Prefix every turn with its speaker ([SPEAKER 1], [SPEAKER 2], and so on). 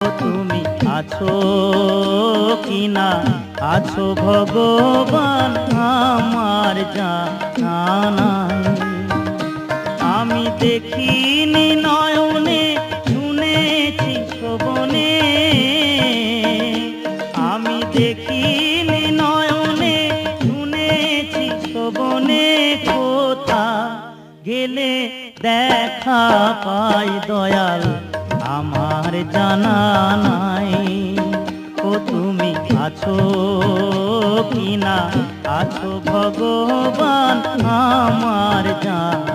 [SPEAKER 1] তুমি আছো কিনা? আছো ভগবান আমার জানা আমি দেখিনি নয়নে, শুনেছি শ্রবণে আমি দেখিনি নয়নে, শুনেছি শ্রবণে কোথা গেলে দেখা পাই দয়াল আমার জানা নাই। ও তুমি আছো কিনা? আছো ভগবান আমার জানা।